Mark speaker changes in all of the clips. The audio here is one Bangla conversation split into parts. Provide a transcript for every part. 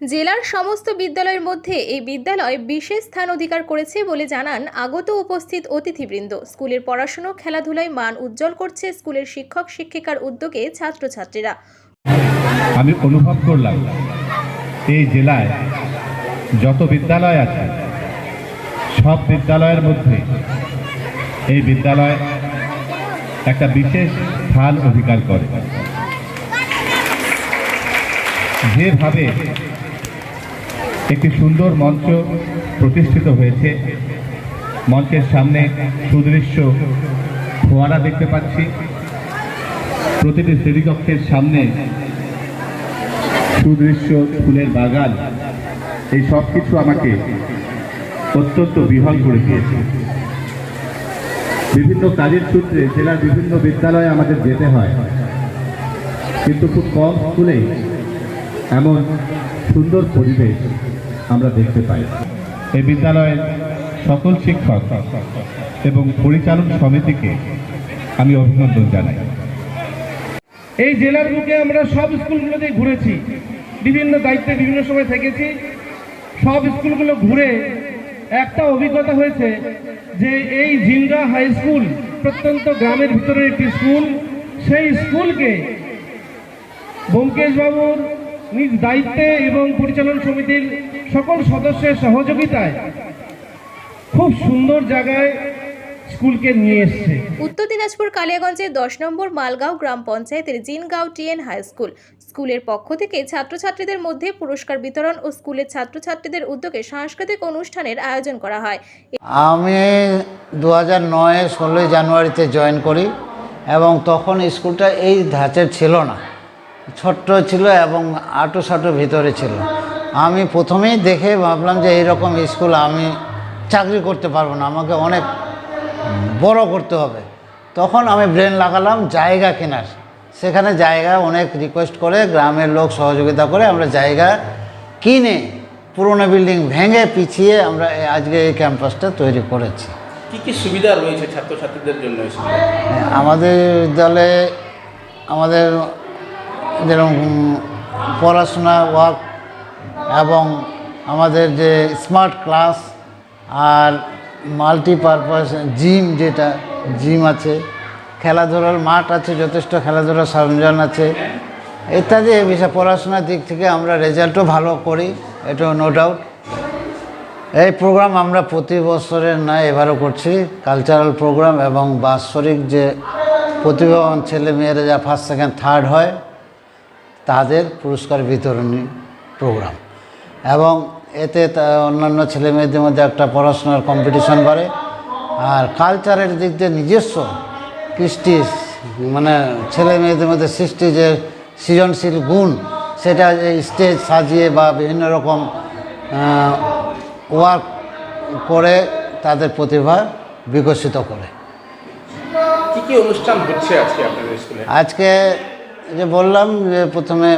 Speaker 1: জেলার সমস্ত বিদ্যালয়ের মধ্যে এই বিদ্যালয় বিশেষ স্থান অধিকার করেছে বলে জানান আগত উপস্থিত অতিথিবৃন্দ। স্কুলের পড়াশুনো, খেলাধুলায় মান উজ্জ্বল করছে স্কুলের শিক্ষক, শিক্ষিকার উদ্যোগে ছাত্রছাত্রীরা।
Speaker 2: আমি অনুভব করলাম এই জেলায় যত বিদ্যালয় আছে, সব বিদ্যালয়ের মধ্যে এই বিদ্যালয় একটা বিশেষ স্থান অধিকার করে। যেভাবে একটি সুন্দর মঞ্চ প্রতিষ্ঠিত হয়েছে। মঞ্চের সামনে সুদৃশ্য ফোয়ারা দেখতে পাচ্ছি। প্রতিটি শ্রেণীকক্ষের সামনে সুদৃশ্য ফুলের বাগান। এই সব কিছু আমাকে অত্যন্ত বিহল করে দিয়েছে। বিভিন্ন কাজের সূত্রে জেলার বিভিন্ন বিদ্যালয়ে আমাদের যেতে হয়। কিন্তু খুব কম স্কুলে এমন সুন্দর পরিবেশ আমরা দেখতে পাই। এই বিদ্যালয়ের সকল শিক্ষক এবং পরিচালন সমিতিকে আমি অভিনন্দন জানাই।
Speaker 3: এই জেলার বুকে আমরা সব স্কুলগুলোতে ঘুরেছি। বিভিন্ন দায়িত্বে বিভিন্ন সময় থেকেছি। সব স্কুলগুলো ঘুরে একটা অভিজ্ঞতা হয়েছে যে এই জিনগা হাই স্কুল প্রত্যন্ত গ্রামের ভিতরের একটি স্কুল, সেই স্কুলকে ব্যোমকেশ বাবুর নিজ দায়িত্বে এবং পরিচালন সমিতির সকল সদস্যের সহযোগিতায় খুব সুন্দর জায়গায় স্কুলকে নিয়ে এসছে।
Speaker 1: উত্তর দিনাজপুর কালিয়াগঞ্জের দশ নম্বর মালগাঁও গ্রাম পঞ্চায়েতের জিনগাঁও টিএন হাই স্কুল। স্কুলের পক্ষ থেকে ছাত্রছাত্রীদের মধ্যে পুরস্কার বিতরণ ও স্কুলের ছাত্রছাত্রীদের উদ্যোগে সাংস্কৃতিক অনুষ্ঠানের আয়োজন করা হয়।
Speaker 4: আমি দু হাজার নয় ষোলোই জানুয়ারিতে জয়েন করি এবং তখন স্কুলটা এই ধাঁচের ছিল না। ছোট্ট ছিল এবং আটো সাটো ভিতরে ছিল। আমি প্রথমেই দেখে ভাবলাম যে এইরকম স্কুল আমি চাকরি করতে পারব না আমাকে অনেক বড় করতে হবে। তখন আমি ব্রেন লাগালাম জায়গা কেনার। সেখানে জায়গা অনেক রিকোয়েস্ট করে গ্রামের লোক সহযোগিতা করে আমরা জায়গা কিনে পুরনো বিল্ডিং ভেঙে পিছিয়ে আমরা এই- আজকে এই ক্যাম্পাসটা তৈরি করেছি।
Speaker 5: কি কি সুবিধা রয়েছে ছাত্রছাত্রীদের জন্য
Speaker 4: আমাদের বিদ্যালয়ে আমাদের যেরকম পড়াশোনা ওয়ার্ক এবং আমাদের যে স্মার্ট ক্লাস আর মাল্টিপারপাস জিম যেটা, জিম আছে, খেলাধুলার মাঠ আছে, যথেষ্ট খেলাধুলার সরঞ্জাম আছে, ইত্যাদি, এই বিষয়ে পড়াশোনার দিক থেকে আমরা রেজাল্টও ভালো করি এটা নো ডাউট এই প্রোগ্রাম আমরা প্রতি বছরের নয় এবারও করছি কালচারাল প্রোগ্রাম এবং বাৎসরিক যে প্রতিভাবান ছেলে মেয়েরা যা ফার্স্ট সেকেন্ড থার্ড হয়, তাদের পুরস্কার বিতরণী প্রোগ্রাম এবং এতে তা- অন্যান্য ছেলে মেয়েদের মধ্যে একটা পড়াশোনার কম্পিটিশন বাড়ে। আর কালচারের দিক দিয়ে নিজস্ব কৃষ্টি মানে ছেলে মেয়েদের মধ্যে সৃষ্টি যে সৃজনশীল গুণ সেটা স্টেজ সাজিয়ে বা বিভিন্ন রকম ওয়ার্ক করে তাদের প্রতিভা বিকশিত করে।
Speaker 5: কি কি অনুষ্ঠান হচ্ছে আজকে আপনাদের স্কুলে?
Speaker 4: আজকে যে বললাম যে প্রথমে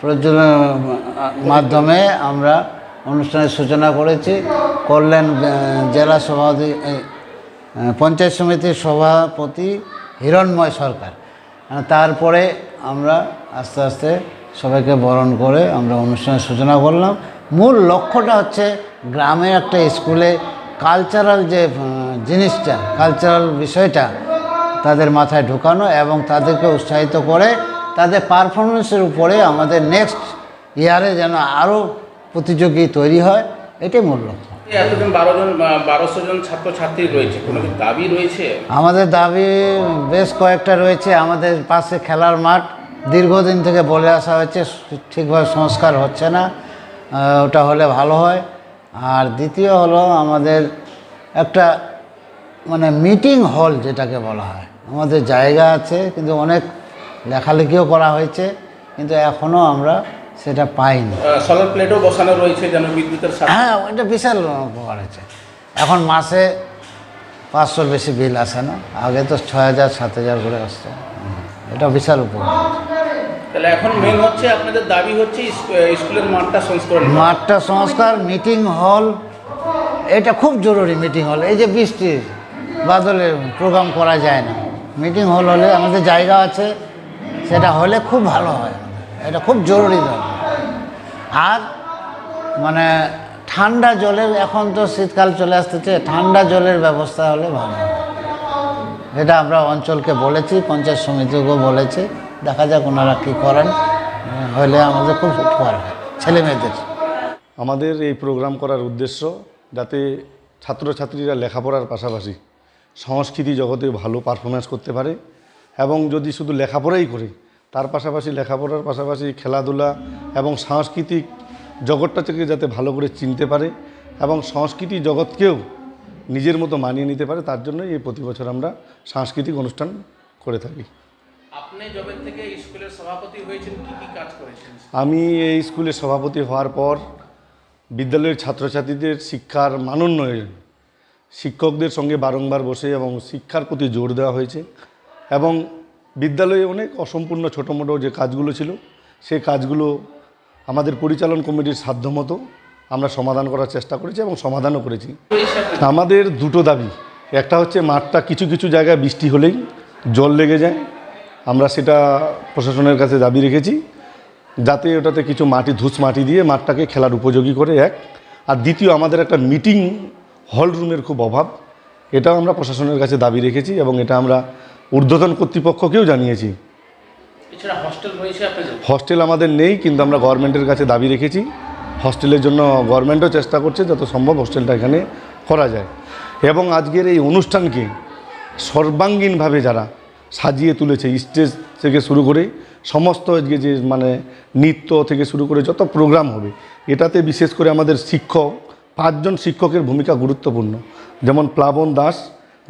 Speaker 4: প্রজ্বলন মাধ্যমে আমরা অনুষ্ঠানের সূচনা করেছি। আহ, জেলা সভাপতি পঞ্চায়েত সমিতির সভাপতি হিরণময় সরকার। তারপরে আমরা আস্তে আস্তে সবাইকে বরণ করে আমরা অনুষ্ঠানের সূচনা করলাম। মূল লক্ষ্যটা হচ্ছে গ্রামের একটা স্কুলে কালচারাল যে জিনিসটা কালচারাল বিষয়টা তাদের মাথায় ঢোকানো এবং তাদেরকে উৎসাহিত করে তাদের পারফরমেন্সের উপরে আমাদের নেক্সট ইয়ারে যেন আরও প্রতিযোগী তৈরি হয় এটাই মূল লক্ষ্য।
Speaker 5: বারো জন বারোশো জন ছাত্রছাত্রী রয়েছে কোনো কি দাবি রয়েছে?
Speaker 4: আমাদের দাবি বেশ কয়েকটা রয়েছে আমাদের পাশে খেলার মাঠ দীর্ঘদিন থেকে বলে আসা হয়েছে ঠিকভাবে সংস্কার হচ্ছে না ওটা হলে ভালো হয়। আর দ্বিতীয় হলো আমাদের একটা মানে মিটিং হল যেটাকে বলা হয় আমাদের জায়গা আছে কিন্তু অনেক লেখালেখিও করা হয়েছে কিন্তু এখনও আমরা সেটা পাইনি।
Speaker 5: সোলার প্লেটও বসানো রয়েছে যেন বিদ্যুতের
Speaker 4: হ্যাঁ ওটা বিশাল উপকার হয়েছে। এখন মাসে পাঁচশোর বেশি বিল আসে না আগে তো ছয় হাজার সাত হাজার করে আসতো। এটা বিশাল উপকার।
Speaker 5: তাহলে এখন মেন হচ্ছে আপনাদের দাবি হচ্ছে স্কুলের মাঠটা সংস্করণ করা।
Speaker 4: মাঠটা সংস্কার মিটিং হল এটা খুব জরুরি মিটিং হল এই যে বৃষ্টির বাদলে প্রোগ্রাম করা যায় না। মিটিং হল হলে আমাদের জায়গা আছে সেটা হলে খুব ভালো হয়। এটা খুব জরুরি দরকার আর মানে ঠান্ডা জলের, এখন তো শীতকাল চলে আসতেছে, ঠান্ডা জলের ব্যবস্থা হলে ভালো। এটা আমরা অঞ্চলকে বলেছি, পঞ্চায়েত সমিতিকেও বলেছি। দেখা যাক ওনারা কী করেন। হলে আমাদের খুব উপকার ছেলে মেয়েদের।
Speaker 6: আমাদের এই প্রোগ্রাম করার উদ্দেশ্য যাতে ছাত্রছাত্রীরা লেখাপড়ার পাশাপাশি সংস্কৃতি জগতে ভালো পারফরমেন্স করতে পারে। এবং যদি শুধু লেখাপড়াই করি তার পাশাপাশি লেখাপড়ার পাশাপাশি খেলাধুলা এবং সাংস্কৃতিক জগৎটা থেকে যাতে ভালো করে চিনতে পারে এবং সংস্কৃতি জগৎকেও নিজের মতো মানিয়ে নিতে পারে তার জন্যই এই প্রতি বছর আমরা সাংস্কৃতিক অনুষ্ঠান করে থাকি।
Speaker 5: আপনি যবে থেকে স্কুলের সভাপতি হয়েছেন কি কি কাজ করেছেন?
Speaker 6: আমি এই স্কুলের সভাপতি হওয়ার পর বিদ্যালয়ের ছাত্রছাত্রীদের শিক্ষার মানোন্নয়ন শিক্ষকদের সঙ্গে বারংবার বসে এবং শিক্ষার প্রতি জোর দেওয়া হয়েছে। এবং বিদ্যালয়ে অনেক অসম্পূর্ণ ছোটো মোটো যে কাজগুলো ছিল, সেই কাজগুলো আমাদের পরিচালন কমিটির সাধ্যমতো আমরা সমাধান করার চেষ্টা করেছি এবং সমাধানও করেছি। আমাদের দুটো দাবি, একটা হচ্ছে মাঠটা কিছু কিছু জায়গায় বৃষ্টি হলেই জল লেগে যায়, আমরা সেটা প্রশাসনের কাছে দাবি রেখেছি, যাতে ওটাতে কিছু মাটি, ধুস মাটি দিয়ে মাঠটাকে খেলার উপযোগী করে, এক। আর দ্বিতীয়, আমাদের একটা মিটিং হল রুমের খুব অভাব, এটাও আমরা প্রশাসনের কাছে দাবি রেখেছি এবং এটা আমরা ঊর্ধ্বতন কর্তৃপক্ষকেও জানিয়েছি।
Speaker 5: হস্টেল
Speaker 6: আমাদের নেই কিন্তু আমরা গভর্নমেন্টের কাছে দাবি রেখেছি। হস্টেলের জন্য গভর্নমেন্টও চেষ্টা করছে যত সম্ভব হস্টেলটা এখানে করা যায়। এবং আজকের এই অনুষ্ঠানকে সর্বাঙ্গীনভাবে যারা সাজিয়ে তুলেছে স্টেজ থেকে শুরু করে সমস্ত আজকে যে মানে নৃত্য থেকে শুরু করে যত প্রোগ্রাম হবে এটাতে বিশেষ করে আমাদের শিক্ষক পাঁচজন শিক্ষকের ভূমিকা গুরুত্বপূর্ণ। যেমন প্লাবন দাস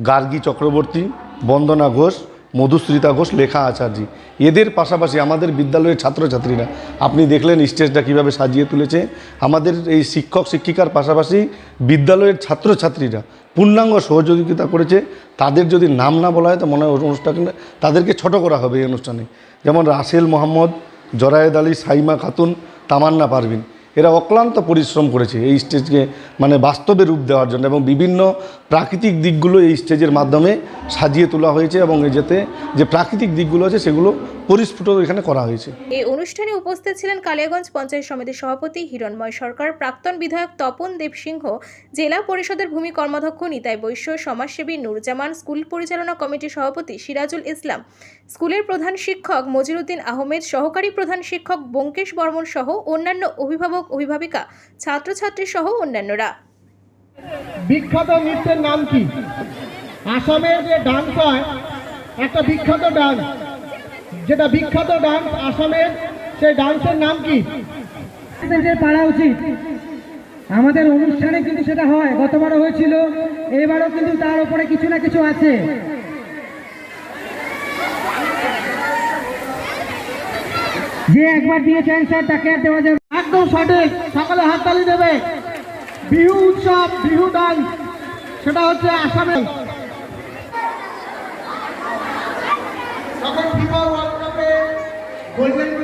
Speaker 6: গার্গী চক্রবর্তী বন্দনা ঘোষ মধুশ্রিতা ঘোষ, লেখা আচার্য। এদের পাশাপাশি আমাদের বিদ্যালয়ের ছাত্রছাত্রীরা, আপনি দেখলেন স্টেজটা কীভাবে সাজিয়ে তুলেছে। আমাদের এই শিক্ষক, শিক্ষিকার পাশাপাশি বিদ্যালয়ের ছাত্রছাত্রীরা পূর্ণাঙ্গ সহযোগিতা করেছে। তাদের যদি নাম না বলা হয়, তো মনে হয় অনুষ্ঠানে, তাদেরকে ছোট করা হবে এই অনুষ্ঠানে। যেমন রাসেল মোহাম্মদ, জরায়েদ আলী, সাইমা খাতুন, তামান্না পারভিন। এরা অক্লান্ত পরিশ্রম করেছে এই স্টেজকে মানে বাস্তবে রূপ দেওয়ার জন্য এবং বিভিন্ন প্রাকৃতিক দিকগুলো এই স্টেজের মাধ্যমে সাজিয়ে তোলা হয়েছে এবং যাতে যে প্রাকৃতিক দিকগুলো আছে সেগুলো পরিস্ফুট এখানে করা হয়েছে।
Speaker 1: এই অনুষ্ঠানে উপস্থিত ছিলেন কালিয়াগঞ্জ পঞ্চায়েত সমিতির সভাপতি হিরণময় সরকার প্রাক্তন বিধায়ক তপন দেব সিংহ জেলা পরিষদের ভূমি কর্মাধ্যক্ষ নিতাই বৈশ্য সমাজসেবী নুরজামান স্কুল পরিচালনা কমিটির সভাপতি সিরাজুল ইসলাম স্কুলের প্রধান শিক্ষক মজিরুদ্দিন আহমেদ সহকারী প্রধান শিক্ষক বঙ্কেশ বর্মন সহ অন্যান্য অভিভাবক অভিভাবিকা ছাত্রছাত্রী সহ অন্যান্যরা।
Speaker 3: বিখ্যাত নৃত্যের নাম কি? আসামের যে ডান্স হয় একটা বিখ্যাত ডান্স। যেটা বিখ্যাত ডান্স আসামের সেই ডান্সের নাম কি?
Speaker 7: পারা উচিত আমাদের অনুষ্ঠানে কিন্তু সেটা হয়। গতবারও হয়েছিল এবারও কিন্তু তার উপরে কিছু না কিছু আছে। যে একবার দিয়েছেন স্যার তাকে আর দেওয়া যাবে
Speaker 3: একদম সঠিক সকালে হাততালি দেবে। বিহু উৎসব বিহু ডান্স সেটা হচ্ছে আসামে যখন